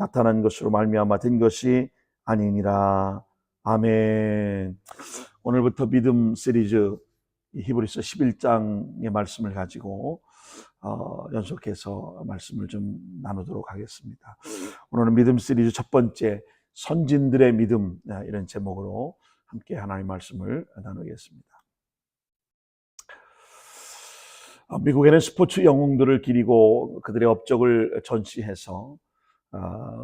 나타난 것으로 말미암아 된 것이 아니니라. 아멘. 오늘부터 믿음 시리즈 이 히브리서 11장의 말씀을 가지고 어, 연속해서 말씀을 좀 나누도록 하겠습니다. 오늘은 믿음 시리즈 첫 번째 선진들의 믿음 아, 이런 제목으로 함께 하나님의 말씀을 나누겠습니다. 어, 미국에는 스포츠 영웅들을 기리고 그들의 업적을 전시해서 어,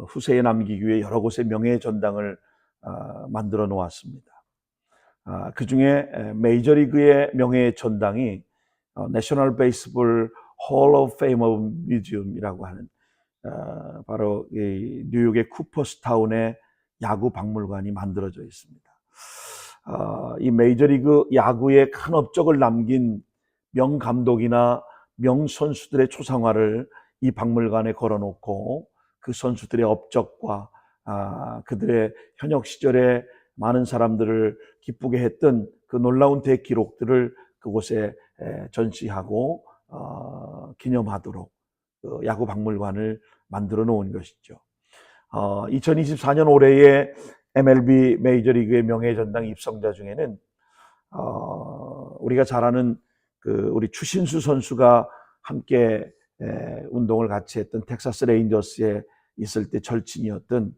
후세에 남기기 위해 여러 곳에 명예의 전당을 어, 만들어 놓았습니다. 아, 그 중에 메이저리그의 명예의 전당이 내셔널 베이스볼 홀 오브 페임 오브 뮤지엄이라고 하는 어, 바로 이 뉴욕의 쿠퍼스타운의 야구 박물관이 만들어져 있습니다. 어, 이 메이저리그 야구의 큰 업적을 남긴 명 감독이나 명 선수들의 초상화를 이 박물관에 걸어놓고 그 선수들의 업적과 아, 그들의 현역 시절에 많은 사람들을 기쁘게 했던 그 놀라운 대기록들을 그곳에 에, 전시하고 어, 기념하도록 그 야구 박물관을 만들어 놓은 것이죠. 어, 2024년 올해의 MLB 메이저리그의 명예전당 입성자 중에는 어, 우리가 잘 아는 그 우리 추신수 선수가 함께 에, 운동을 같이 했던 텍사스 레인저스에 있을 때 절친이었던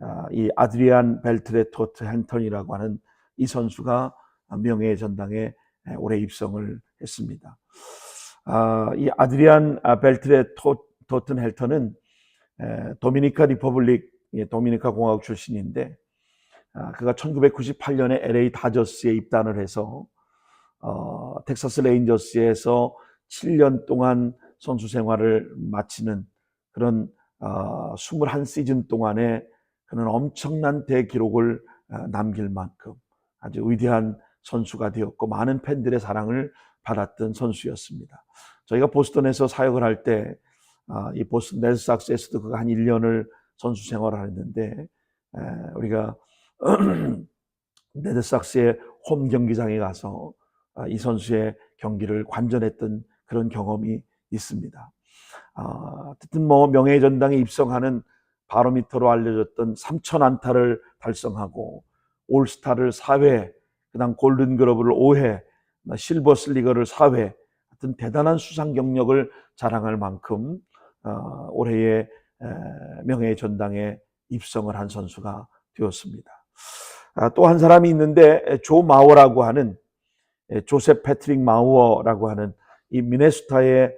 아, 이 아드리안 벨트레 토트 헨턴이라고 하는 이 선수가 명예의 전당에 올해 입성을 했습니다. 아, 이 아드리안 벨트레 토튼 헬턴은 도미니카 리퍼블릭 도미니카 공화국 출신인데 아, 그가 1998년에 LA 다저스에 입단을 해서 어, 텍사스 레인저스에서 7년 동안 선수 생활을 마치는 그런 어, 21시즌 동안에 그는 엄청난 대기록을 어, 남길 만큼 아주 위대한 선수가 되었고 많은 팬들의 사랑을 받았던 선수였습니다. 저희가 보스턴에서 사역을 할 때 이 보스턴 레드삭스에서도 그가 한 1년을 선수 생활을 했는데 우리가 레드삭스의 홈 경기장에 가서 아, 이 선수의 경기를 관전했던 그런 경험이 있습니다. 어쨌든 아, 뭐 명예 전당에 입성하는 바로미터로 알려졌던 3천 안타를 달성하고 올스타를 4회, 그다음 골든그러브를 5회, 실버 슬리거를 4회 같은 대단한 수상 경력을 자랑할 만큼 어, 올해의 명예의 전당에 입성을 한 선수가 되었습니다. 아, 또한 사람이 있는데 조 마워라고 하는 조셉 패트릭 마워라고 하는 이 미네소타의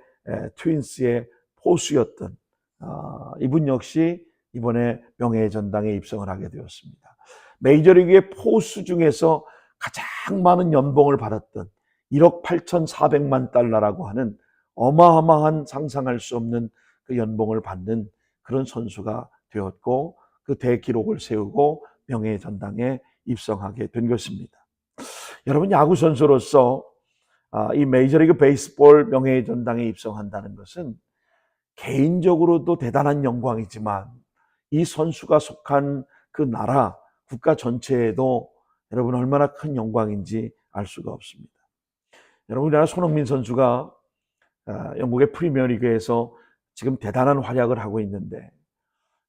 트윈스의 포수였던 어, 이분 역시 이번에 명예의 전당에 입성을 하게 되었습니다. 메이저리그의 포수 중에서 가장 많은 연봉을 받았던 1억 8,400만 달러라고 하는 어마어마한 상상할 수 없는 그 연봉을 받는 그런 선수가 되었고 그 대기록을 세우고 명예의 전당에 입성하게 된 것입니다. 여러분 야구 선수로서 아, 이 메이저리그 베이스볼 명예의 전당에 입성한다는 것은 개인적으로도 대단한 영광이지만 이 선수가 속한 그 나라, 국가 전체에도 여러분 얼마나 큰 영광인지 알 수가 없습니다. 여러분 우리나라 손흥민 선수가 아, 영국의 프리미어리그에서 지금 대단한 활약을 하고 있는데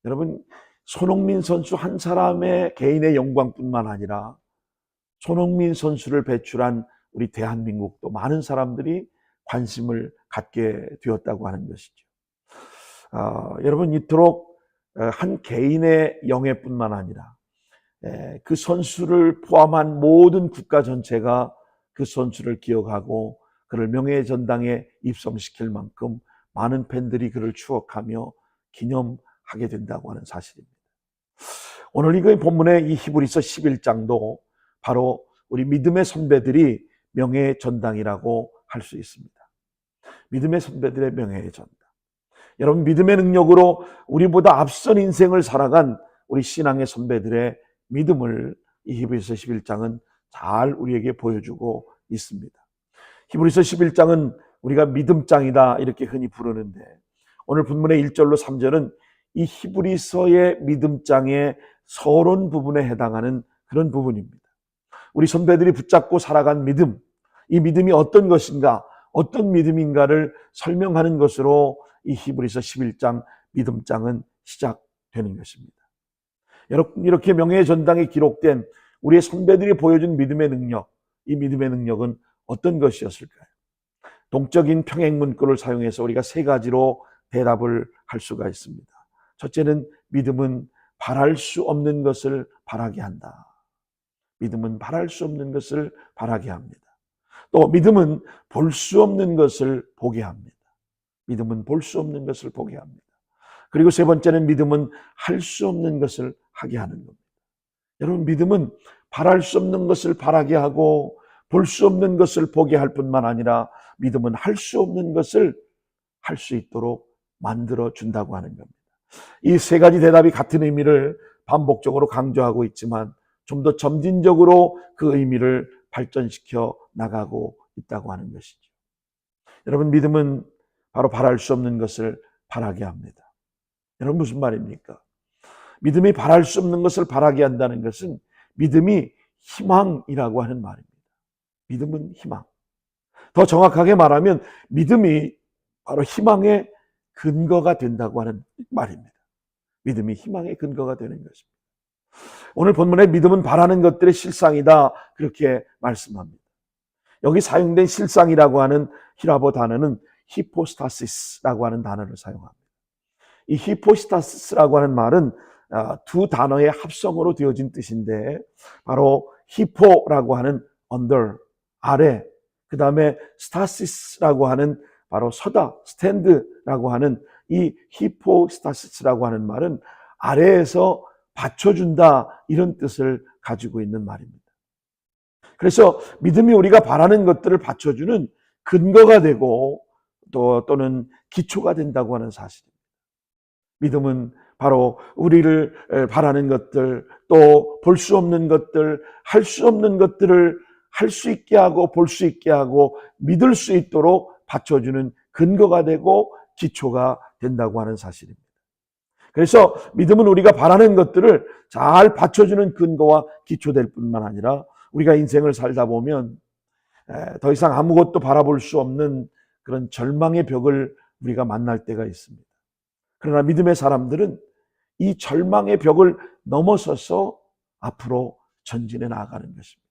여러분 손흥민 선수 한 사람의 개인의 영광뿐만 아니라 손흥민 선수를 배출한 우리 대한민국도 많은 사람들이 관심을 갖게 되었다고 하는 것이죠. 어, 여러분 이토록 한 개인의 영예뿐만 아니라 그 선수를 포함한 모든 국가 전체가 그 선수를 기억하고 그를 명예의 전당에 입성시킬 만큼 많은 팬들이 그를 추억하며 기념하게 된다고 하는 사실입니다. 오늘 이거 본문의 이 히브리서 11장도 바로 우리 믿음의 선배들이 명예의 전당이라고 할 수 있습니다. 믿음의 선배들의 명예의 전당. 여러분 믿음의 능력으로 우리보다 앞선 인생을 살아간 우리 신앙의 선배들의 믿음을 이 히브리서 11장은 잘 우리에게 보여주고 있습니다. 히브리서 11장은 우리가 믿음장이다 이렇게 흔히 부르는데 오늘 본문의 1절로 3절은 이 히브리서의 믿음장의 서론 부분에 해당하는 그런 부분입니다. 우리 선배들이 붙잡고 살아간 믿음, 이 믿음이 어떤 것인가, 어떤 믿음인가를 설명하는 것으로 이 히브리서 11장 믿음장은 되는 것입니다. 여러분, 이렇게 명예의 전당에 기록된 우리의 선배들이 보여준 믿음의 능력, 이 믿음의 능력은 어떤 것이었을까요? 동적인 평행 문구를 사용해서 우리가 세 가지로 대답을 할 수가 있습니다. 첫째는 믿음은 바랄 수 없는 것을 바라게 한다. 믿음은 바랄 수 없는 것을 바라게 합니다. 또 믿음은 볼 수 없는 것을 보게 합니다. 믿음은 볼 수 없는 것을 보게 합니다. 그리고 세 번째는 믿음은 할 수 없는 것을 하게 하는 겁니다. 여러분, 믿음은 바랄 수 없는 것을 바라게 하고 볼 수 없는 것을 보게 할 뿐만 아니라 믿음은 할 수 없는 것을 할 수 있도록 만들어 준다고 하는 겁니다. 이 세 가지 대답이 같은 의미를 반복적으로 강조하고 있지만 좀 더 점진적으로 그 의미를 발전시켜 나가고 있다고 하는 것이죠. 여러분, 믿음은 바로 바랄 수 없는 것을 바라게 합니다. 여러분, 무슨 말입니까? 믿음이 바랄 수 없는 것을 바라게 한다는 것은 믿음이 희망이라고 하는 말입니다. 믿음은 희망. 더 정확하게 말하면 믿음이 바로 희망의 근거가 된다고 하는 말입니다. 믿음이 희망의 근거가 되는 것입니다. 오늘 본문에 믿음은 바라는 것들의 실상이다. 그렇게 말씀합니다. 여기 사용된 실상이라고 하는 히라보 단어는 히포스타시스라고 하는 단어를 사용합니다. 이 히포스타시스라고 하는 말은 아, 두 단어의 합성으로 되어진 뜻인데 바로 히포라고 하는 under 아래 그 다음에 스타시스라고 하는 바로 서다 스탠드라고 하는 이 히포스타시스라고 하는 말은 아래에서 받쳐준다 이런 뜻을 가지고 있는 말입니다. 그래서 믿음이 우리가 바라는 것들을 받쳐주는 근거가 되고 또 또는 기초가 된다고 하는 사실입니다. 믿음은 바로 우리를 바라는 것들, 또 볼 수 없는 것들, 할 수 없는 것들을 할 수 있게 하고 볼 수 있게 하고 믿을 수 있도록 받쳐주는 근거가 되고 기초가 된다고 하는 사실입니다. 그래서 믿음은 우리가 바라는 것들을 잘 받쳐주는 근거와 기초될 뿐만 아니라 우리가 인생을 살다 보면 더 이상 아무것도 바라볼 수 없는 그런 절망의 벽을 우리가 만날 때가 있습니다. 그러나 믿음의 사람들은 이 절망의 벽을 넘어서서 앞으로 전진해 나아가는 것입니다.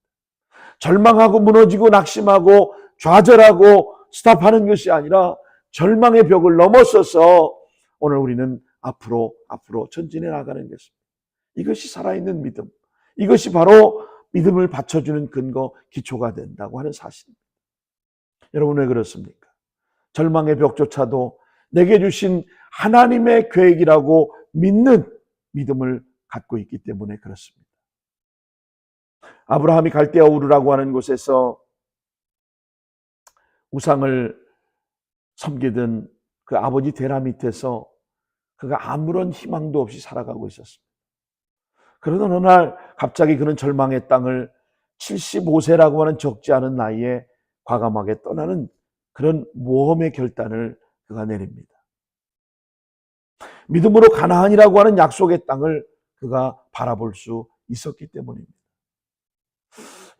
절망하고 무너지고 낙심하고 좌절하고 스탑하는 것이 아니라 절망의 벽을 넘어서서 오늘 우리는 앞으로 앞으로 전진해 나가는 것입니다. 이것이 살아있는 믿음. 이것이 바로 믿음을 받쳐주는 근거, 기초가 된다고 하는 사실입니다. 여러분 왜 그렇습니까? 절망의 벽조차도 내게 주신 하나님의 계획이라고 믿는 믿음을 갖고 있기 때문에 그렇습니다. 아브라함이 갈대아 우르라고 하는 곳에서 우상을 섬기던 그 아버지 데라 밑에서 그가 아무런 희망도 없이 살아가고 있었습니다. 그러던 어느 날 갑자기 그는 절망의 땅을 75세라고 하는 적지 않은 나이에 과감하게 떠나는 그런 모험의 결단을 그가 내립니다. 믿음으로 가나안이라고 하는 약속의 땅을 그가 바라볼 수 있었기 때문입니다.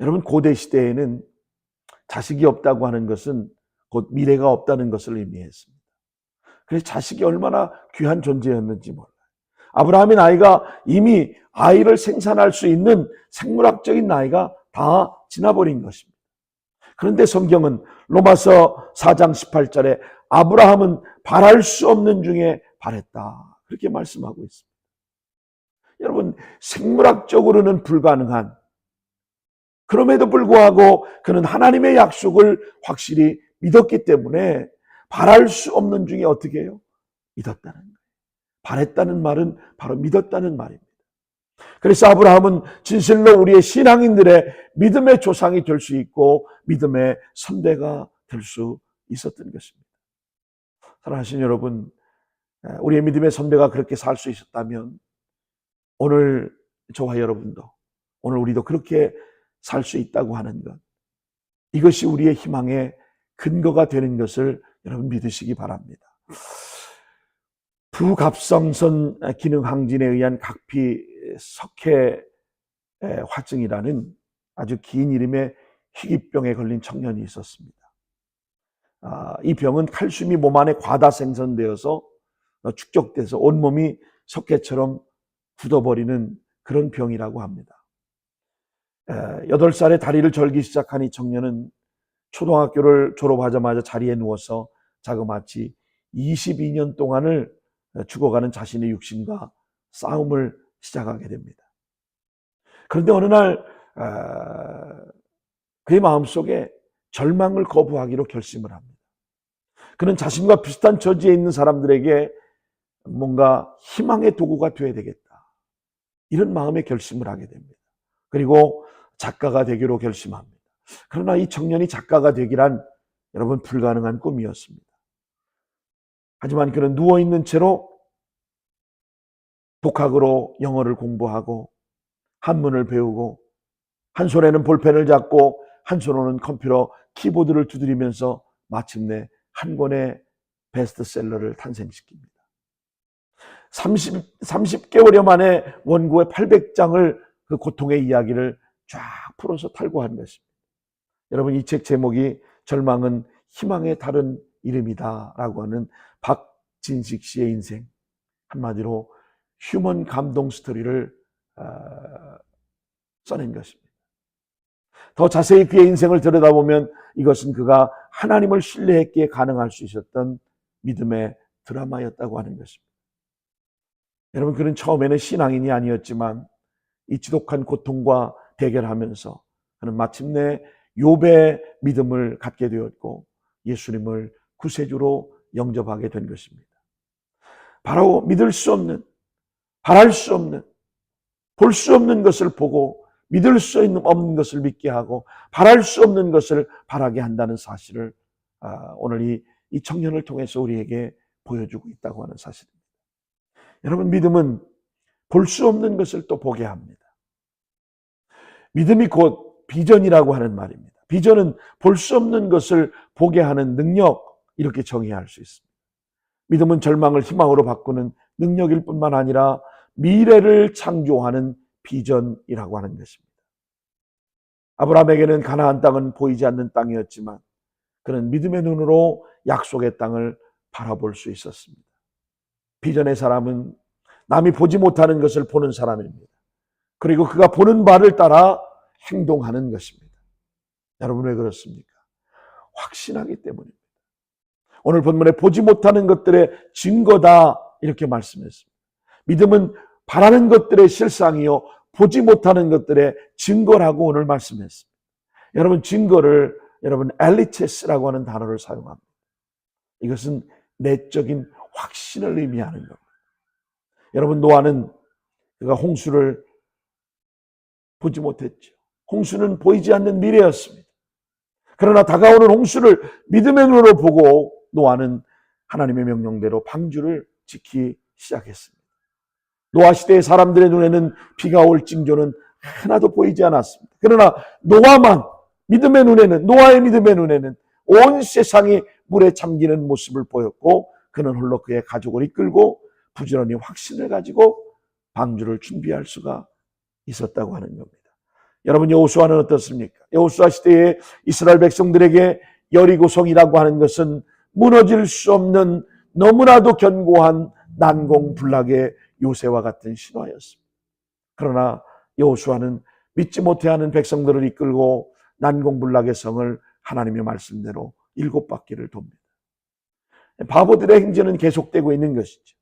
여러분 고대 시대에는 자식이 없다고 하는 것은 곧 미래가 없다는 것을 의미했습니다. 그래서 자식이 얼마나 귀한 존재였는지 몰라요. 아브라함의 나이가 이미 아이를 생산할 수 있는 생물학적인 나이가 다 지나버린 것입니다. 그런데 성경은 로마서 4장 18절에 아브라함은 바랄 수 없는 중에 바랬다. 그렇게 말씀하고 있습니다. 여러분, 생물학적으로는 불가능한 그럼에도 불구하고 그는 하나님의 약속을 확실히 믿었기 때문에 바랄 수 없는 중에 어떻게 해요? 믿었다는 거예요. 바랬다는 말은 바로 믿었다는 말입니다. 그래서 아브라함은 진실로 우리의 신앙인들의 믿음의 조상이 될 수 있고 믿음의 선배가 될 수 있었던 것입니다. 사랑하신 여러분, 우리의 믿음의 선배가 그렇게 살 수 있었다면 오늘 저와 여러분도 오늘 우리도 그렇게 살 수 있다고 하는 것 이것이 우리의 희망의 근거가 되는 것을 여러분 믿으시기 바랍니다. 부갑성선 기능 항진에 의한 각피 석회 화증이라는 아주 긴 이름의 희귀병에 걸린 청년이 있었습니다. 아, 이 병은 칼슘이 몸 안에 과다 생성되어서 축적돼서 온몸이 석회처럼 굳어버리는 그런 병이라고 합니다. 에, 8살에 다리를 절기 시작한 이 청년은 초등학교를 졸업하자마자 자리에 누워서 자그마치 22년 동안을 죽어가는 자신의 육신과 싸움을 시작하게 됩니다. 그런데 어느 날 아, 그의 마음속에 절망을 거부하기로 결심을 합니다. 그는 자신과 비슷한 처지에 있는 사람들에게 뭔가 희망의 도구가 되어야 되겠다. 이런 마음의 결심을 하게 됩니다. 그리고 작가가 되기로 결심합니다. 그러나 이 청년이 작가가 되기란 여러분 불가능한 꿈이었습니다. 하지만 그는 누워있는 채로 독학으로 영어를 공부하고 한문을 배우고 한 손에는 볼펜을 잡고 한 손으로는 컴퓨터 키보드를 두드리면서 마침내 한 권의 베스트셀러를 탄생시킵니다. 30, 30개월여 만에 원고의 800장을 그 고통의 이야기를 쫙 풀어서 탈고한 것입니다. 여러분 이 책 제목이 절망은 희망의 다른 이름이다라고 하는 박진식 씨의 인생 한마디로 휴먼 감동 스토리를 어, 써낸 것입니다. 더 자세히 그의 인생을 들여다보면 이것은 그가 하나님을 신뢰했기에 가능할 수 있었던 믿음의 드라마였다고 하는 것입니다. 여러분 그는 처음에는 신앙인이 아니었지만 이 지독한 고통과 대결하면서 그는 마침내 욥의 믿음을 갖게 되었고 예수님을 구세주로 영접하게 된 것입니다. 바로 믿을 수 없는, 바랄 수 없는, 볼 수 없는 것을 보고 믿을 수 있는 없는 것을 믿게 하고 바랄 수 없는 것을 바라게 한다는 사실을 아, 오늘 이, 이 청년을 통해서 우리에게 보여주고 있다고 하는 사실입니다. 여러분 믿음은 볼 수 없는 것을 또 보게 합니다. 믿음이 곧 비전이라고 하는 말입니다. 비전은 볼 수 없는 것을 보게 하는 능력 이렇게 정의할 수 있습니다. 믿음은 절망을 희망으로 바꾸는 능력일 뿐만 아니라 미래를 창조하는 비전이라고 하는 것입니다. 아브라함에게는 가나안 땅은 보이지 않는 땅이었지만 그는 믿음의 눈으로 약속의 땅을 바라볼 수 있었습니다. 비전의 사람은 남이 보지 못하는 것을 보는 사람입니다. 그리고 그가 보는 바를 따라 행동하는 것입니다. 여러분 왜 그렇습니까? 확신하기 때문입니다. 오늘 본문에 보지 못하는 것들의 증거다 이렇게 말씀했습니다. 믿음은 바라는 것들의 실상이요 보지 못하는 것들의 증거라고 오늘 말씀했습니다. 여러분 증거를 여러분 엘리체스라고 하는 단어를 사용합니다. 이것은 내적인 확신을 의미하는 겁니다. 여러분 노아는 그가 홍수를 보지 못했죠. 홍수는 보이지 않는 미래였습니다. 그러나 다가오는 홍수를 믿음의 눈으로 보고 노아는 하나님의 명령대로 방주를 지키 시작했습니다. 노아 시대의 사람들의 눈에는 비가 올 징조는 하나도 보이지 않았습니다. 그러나 노아만 믿음의 눈에는 노아의 믿음의 눈에는 온 세상이 물에 잠기는 모습을 보였고 그는 홀로 그의 가족을 이끌고 부지런히 확신을 가지고 방주를 준비할 수가 있었다고 하는 겁니다. 여러분 여호수아는 어떻습니까? 여호수아 시대의 이스라엘 백성들에게 여리고성이라고 하는 것은 무너질 수 없는 너무나도 견고한 난공불락의 요새와 같은 신화였습니다. 그러나 여호수아는 믿지 못해하는 백성들을 이끌고 난공불락의 성을 하나님의 말씀대로 일곱 바퀴를 돕니다. 바보들의 행진은 계속되고 있는 것이죠.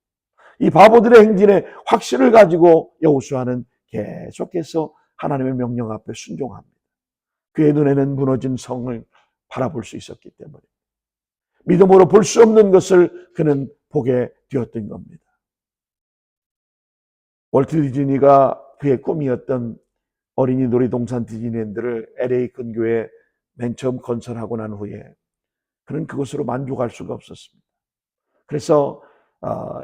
이 바보들의 행진에 확신을 가지고 여호수아는 계속해서 하나님의 명령 앞에 순종합니다. 그의 눈에는 무너진 성을 바라볼 수 있었기 때문에 믿음으로 볼 수 없는 것을 그는 보게 되었던 겁니다. 월트 디즈니가 그의 꿈이었던 어린이 놀이동산 디즈니랜드를 LA 근교에 맨 처음 건설하고 난 후에 그는 그것으로 만족할 수가 없었습니다. 그래서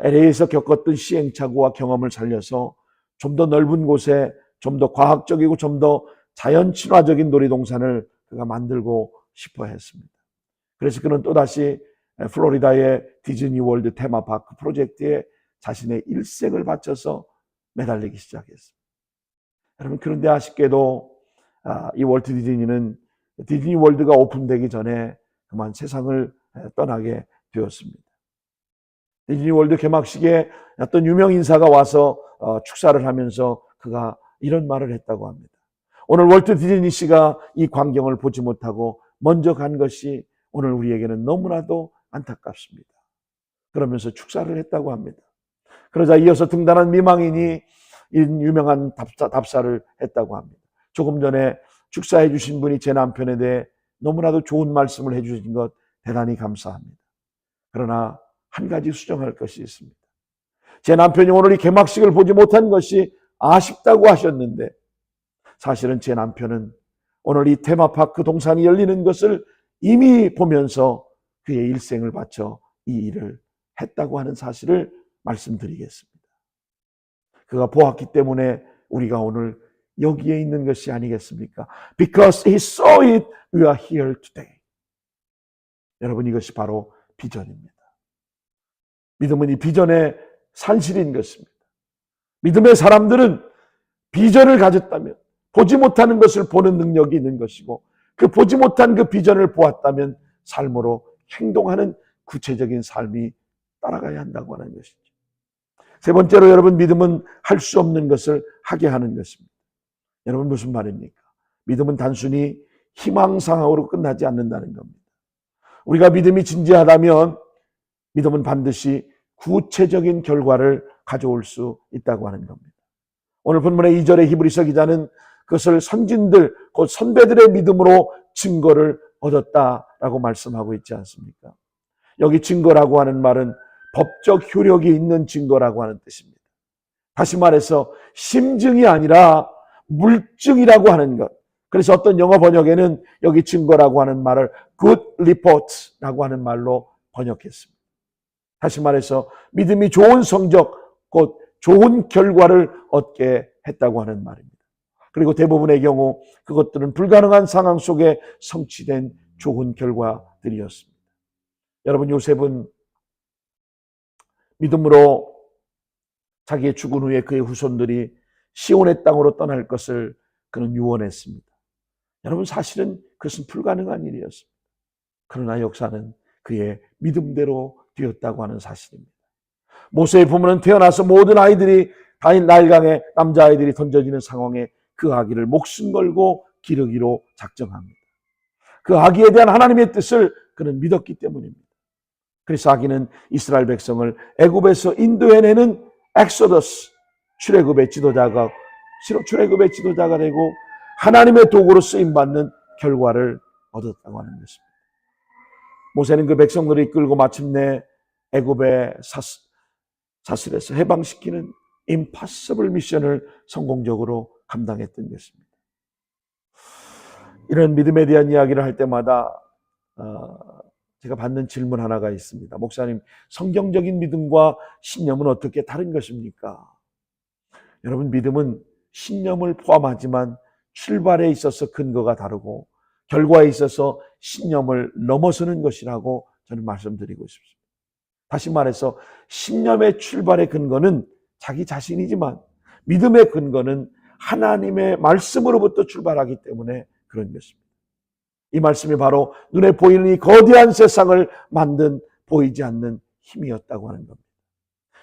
LA에서 어, 겪었던 시행착오와 경험을 살려서 좀 더 넓은 곳에 좀 더 과학적이고 좀 더 자연 친화적인 놀이동산을 그가 만들고 싶어 했습니다. 그래서 그는 또다시 플로리다의 디즈니 월드 테마파크 프로젝트에 자신의 일생을 바쳐서 매달리기 시작했습니다. 여러분, 그런데 아쉽게도 아, 이 월트 디즈니는 디즈니 월드가 오픈되기 전에 그만 세상을 떠나게 되었습니다. 디즈니 월드 개막식에 어떤 유명 인사가 와서 어, 축사를 하면서 그가 이런 말을 했다고 합니다. 오늘 월트 디즈니 씨가 이 광경을 보지 못하고 먼저 간 것이 오늘 우리에게는 너무나도 안타깝습니다. 그러면서 축사를 했다고 합니다. 그러자 이어서 등단한 미망인이 이 유명한 답사, 답사를 했다고 합니다. 조금 전에 축사해 주신 분이 제 남편에 대해 너무나도 좋은 말씀을 해 주신 것 대단히 감사합니다. 그러나 한 가지 수정할 것이 있습니다. 제 남편이 오늘 이 개막식을 보지 못한 것이 아쉽다고 하셨는데 사실은 제 남편은 오늘 이 테마파크 동산이 열리는 것을 이미 보면서 그의 일생을 바쳐 이 일을 했다고 하는 사실을 말씀드리겠습니다. 그가 보았기 때문에 우리가 오늘 여기에 있는 것이 아니겠습니까? Because he saw it, we are here today. 여러분 이것이 바로 비전입니다. 믿음은 이 비전의 산실인 것입니다. 믿음의 사람들은 비전을 가졌다면 보지 못하는 것을 보는 능력이 있는 것이고 그 보지 못한 그 비전을 보았다면 삶으로 행동하는 구체적인 삶이 따라가야 한다고 하는 것이죠. 세 번째로 여러분 믿음은 할 수 없는 것을 하게 하는 것입니다. 여러분 무슨 말입니까? 믿음은 단순히 희망상으로 끝나지 않는다는 겁니다. 우리가 믿음이 진지하다면 믿음은 반드시 구체적인 결과를 가져올 수 있다고 하는 겁니다. 오늘 본문의 2절의 히브리서 기자는 그것을 선진들, 곧 선배들의 믿음으로 증거를 얻었다라고 말씀하고 있지 않습니까? 여기 증거라고 하는 말은 법적 효력이 있는 증거라고 하는 뜻입니다. 다시 말해서 심증이 아니라 물증이라고 하는 것. 그래서 어떤 영어 번역에는 여기 증거라고 하는 말을 good report라고 하는 말로 번역했습니다. 다시 말해서 믿음이 좋은 성적, 곧 좋은 결과를 얻게 했다고 하는 말입니다. 그리고 대부분의 경우 그것들은 불가능한 상황 속에 성취된 좋은 결과들이었습니다. 여러분 요셉은 믿음으로 자기의 죽은 후에 그의 후손들이 시온의 땅으로 떠날 것을 그는 유언했습니다. 여러분 사실은 그것은 불가능한 일이었습니다. 그러나 역사는 그의 믿음대로 되었다고 하는 사실입니다. 모세의 부모는 태어나서 모든 아이들이 다인 날강에 남자아이들이 던져지는 상황에 그 아기를 목숨 걸고 기르기로 작정합니다. 그 아기에 대한 하나님의 뜻을 그는 믿었기 때문입니다. 그래서 아기는 이스라엘 백성을 애굽에서 인도해내는 엑소더스 출애굽의 지도자가 출애굽의 지도자가 되고 하나님의 도구로 쓰임 받는 결과를 얻었다고 하는 것입니다. 모세는 그 백성들을 이끌고 마침내 애굽의 사슬에서 해방시키는 임파서블 미션을 성공적으로 감당했던 것입니다. 이런 믿음에 대한 이야기를 할 때마다 어, 제가 받는 질문 하나가 있습니다. 목사님, 성경적인 믿음과 신념은 어떻게 다른 것입니까? 여러분, 믿음은 신념을 포함하지만 출발에 있어서 근거가 다르고 결과에 있어서 신념을 넘어서는 것이라고 저는 말씀드리고 싶습니다. 다시 말해서 신념의 출발의 근거는 자기 자신이지만 믿음의 근거는 하나님의 말씀으로부터 출발하기 때문에 그런 것입니다. 이 말씀이 바로 눈에 보이는 이 거대한 세상을 만든 보이지 않는 힘이었다고 하는 겁니다.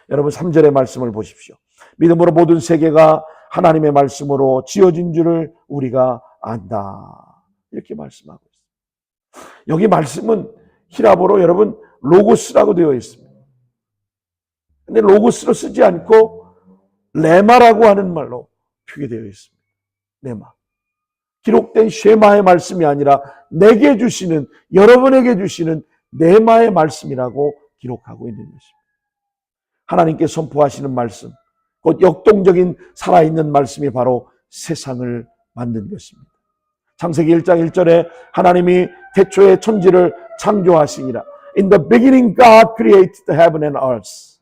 여러분 3절의 말씀을 보십시오. 믿음으로 모든 세계가 하나님의 말씀으로 지어진 줄을 우리가 안다. 이렇게 말씀하고 있습니다. 여기 말씀은 히라보로 여러분 로고스라고 되어 있습니다. 근데 로고스로 쓰지 않고 레마라고 하는 말로 표기되어 있습니다. 레마. 기록된 쉐마의 말씀이 아니라 내게 주시는 여러분에게 주시는 네마의 말씀이라고 기록하고 있는 것입니다. 하나님께 선포하시는 말씀, 곧 역동적인 살아있는 말씀이 바로 세상을 만든 것입니다. 창세기 1장 1절에 하나님이 태초에 천지를 창조하시니라. In the beginning God created the heaven and earth.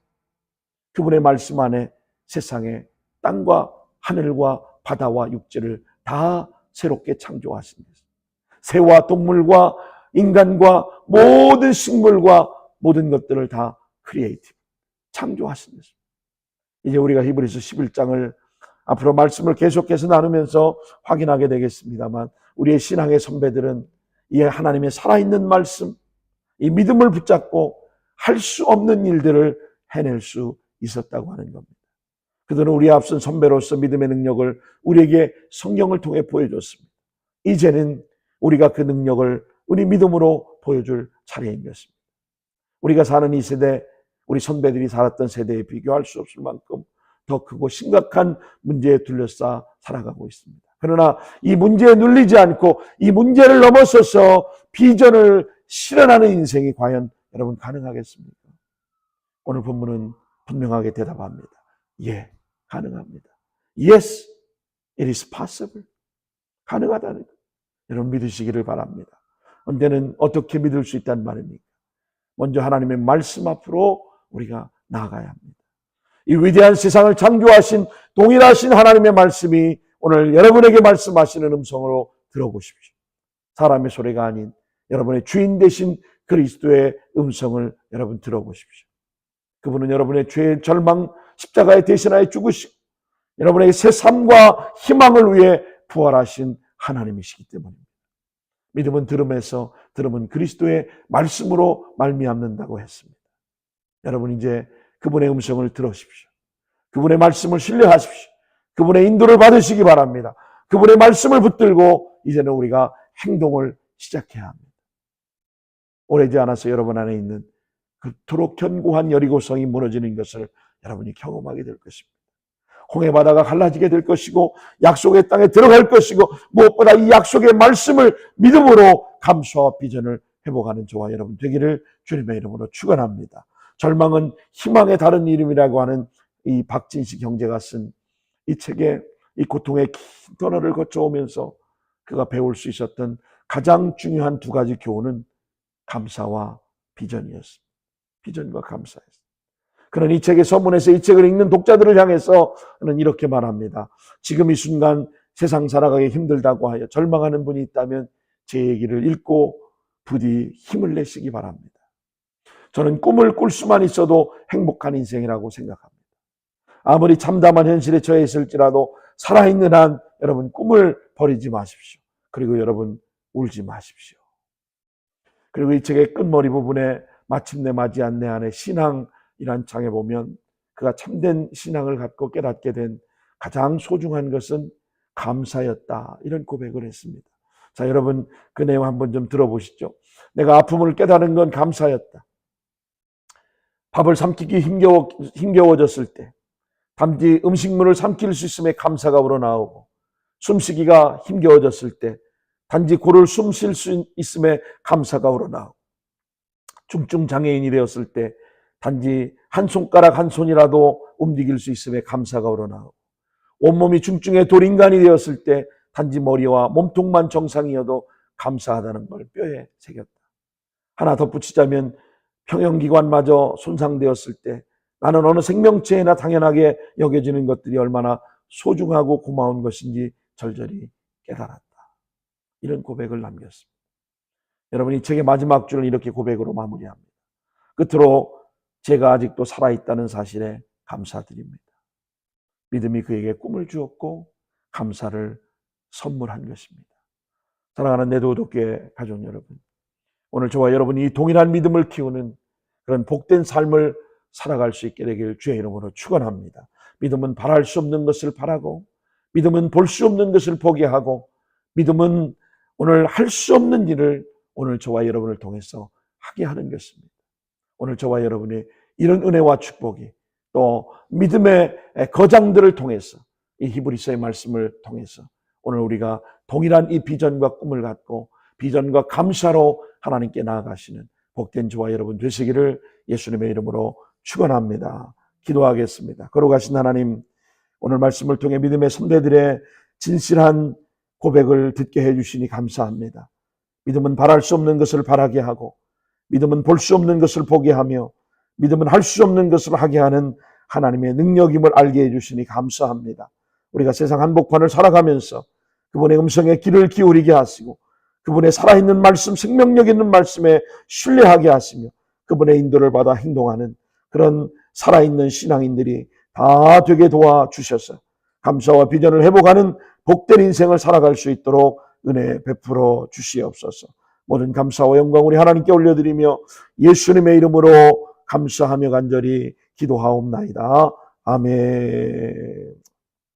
그분의 말씀 안에 세상에 땅과 하늘과 바다와 육지를 다 새롭게 창조하신 것. 새와 동물과 인간과 모든 식물과 모든 것들을 다 크리에이티브 창조하신 것입니다. 이제 우리가 히브리서 11장을 앞으로 말씀을 계속해서 나누면서 확인하게 되겠습니다만 우리의 신앙의 선배들은 이 하나님의 살아있는 말씀, 이 믿음을 붙잡고 할 수 없는 일들을 해낼 수 있었다고 하는 겁니다. 그들은 우리 앞선 선배로서 믿음의 능력을 우리에게 성경을 통해 보여줬습니다. 이제는 우리가 그 능력을 우리 믿음으로 보여줄 차례인 것입니다. 우리가 사는 이 세대, 우리 선배들이 살았던 세대에 비교할 수 없을 만큼 더 크고 심각한 문제에 둘러싸 살아가고 있습니다. 그러나 이 문제에 눌리지 않고 이 문제를 넘어서서 비전을 실현하는 인생이 과연 여러분 가능하겠습니까? 오늘 본문은 분명하게 대답합니다. 예, 가능합니다. Yes, it is possible. 가능하다는 것. 여러분 믿으시기를 바랍니다. 언제는 어떻게 믿을 수 있다는 말입니까? 먼저 하나님의 말씀 앞으로 우리가 나아가야 합니다. 이 위대한 세상을 창조하신 동일하신 하나님의 말씀이 오늘 여러분에게 말씀하시는 음성으로 들어보십시오. 사람의 소리가 아닌 여러분의 주인 되신 그리스도의 음성을 여러분 들어보십시오. 그분은 여러분의 죄의 절망 십자가에 대신하여 죽으시고 여러분에게 새 삶과 희망을 위해 부활하신 하나님이시기 때문입니다. 믿음은 들음에서 들음은 그리스도의 말씀으로 말미암는다고 했습니다. 여러분 이제 그분의 음성을 들으십시오. 그분의 말씀을 신뢰하십시오. 그분의 인도를 받으시기 바랍니다. 그분의 말씀을 붙들고 이제는 우리가 행동을 시작해야 합니다. 오래지 않아서 여러분 안에 있는 그토록 견고한 여리고성이 무너지는 것을 여러분이 경험하게 될 것입니다. 홍해 바다가 갈라지게 될 것이고 약속의 땅에 들어갈 것이고 무엇보다 이 약속의 말씀을 믿음으로 감수와 비전을 회복하는 저와 여러분 되기를 주님의 이름으로 축원합니다. 절망은 희망의 다른 이름이라고 하는 이 박진식 형제가 쓴 이 책에 이 고통의 긴 터널을 거쳐오면서 그가 배울 수 있었던 가장 중요한 두 가지 교훈은 감사와 비전이었습니다. 비전과 감사였습니다. 그는 이 책의 서문에서 이 책을 읽는 독자들을 향해서 그는 이렇게 말합니다. 지금 이 순간 세상 살아가기 힘들다고 하여 절망하는 분이 있다면 제 얘기를 읽고 부디 힘을 내시기 바랍니다. 저는 꿈을 꿀 수만 있어도 행복한 인생이라고 생각합니다. 아무리 참담한 현실에 처해 있을지라도 살아있는 한 여러분 꿈을 버리지 마십시오. 그리고 여러분 울지 마십시오. 그리고 이 책의 끝머리 부분에 마침내 맞이한 내 안에 신앙 이란 장에 보면 그가 참된 신앙을 갖고 깨닫게 된 가장 소중한 것은 감사였다. 이런 고백을 했습니다. 자, 여러분 그 내용 한번 좀 들어보시죠. 내가 아픔을 깨달은 건 감사였다. 밥을 삼키기 힘겨워, 힘겨워졌을 때, 단지 음식물을 삼킬 수 있음에 감사가 우러나오고, 숨쉬기가 힘겨워졌을 때, 단지 고를 숨 쉴 수 있음에 감사가 우러나오고, 중증 장애인이 되었을 때, 단지 한 손가락 한 손이라도 움직일 수 있음에 감사가 우러나오고, 온몸이 중증의 돌인간이 되었을 때, 단지 머리와 몸통만 정상이어도 감사하다는 걸 뼈에 새겼다. 하나 덧붙이자면 평형기관마저 손상되었을 때 나는 어느 생명체에나 당연하게 여겨지는 것들이 얼마나 소중하고 고마운 것인지 절절히 깨달았다. 이런 고백을 남겼습니다. 여러분 이 책의 마지막 줄은 이렇게 고백으로 마무리합니다. 끝으로 제가 아직도 살아있다는 사실에 감사드립니다. 믿음이 그에게 꿈을 주었고 감사를 선물한 것입니다. 사랑하는 내도독계 가족 여러분, 오늘 저와 여러분이 이 동일한 믿음을 키우는 그런 복된 삶을 살아갈 수 있게 되길 주의 이름으로 축원합니다. 믿음은 바랄 수 없는 것을 바라고 믿음은 볼 수 없는 것을 보게 하고 믿음은 오늘 할 수 없는 일을 오늘 저와 여러분을 통해서 하게 하는 것입니다. 오늘 저와 여러분의 이런 은혜와 축복이 또 믿음의 거장들을 통해서 이 히브리서의 말씀을 통해서 오늘 우리가 동일한 이 비전과 꿈을 갖고 비전과 감사로 하나님께 나아가시는 복된 저와 여러분 되시기를 예수님의 이름으로 축원합니다. 기도하겠습니다. 걸어가신 하나님 오늘 말씀을 통해 믿음의 선배들의 진실한 고백을 듣게 해주시니 감사합니다. 믿음은 바랄 수 없는 것을 바라게 하고 믿음은 볼 수 없는 것을 보게 하며 믿음은 할 수 없는 것을 하게 하는 하나님의 능력임을 알게 해주시니 감사합니다. 우리가 세상 한복판을 살아가면서 그분의 음성에 귀를 기울이게 하시고 그분의 살아있는 말씀, 생명력 있는 말씀에 신뢰하게 하시며 그분의 인도를 받아 행동하는 그런 살아있는 신앙인들이 다 되게 도와주셔서 감사와 비전을 회복하는 복된 인생을 살아갈 수 있도록 은혜 베풀어 주시옵소서. 모든 감사와 영광 우리 하나님께 올려드리며 예수님의 이름으로 감사하며 간절히 기도하옵나이다. 아멘.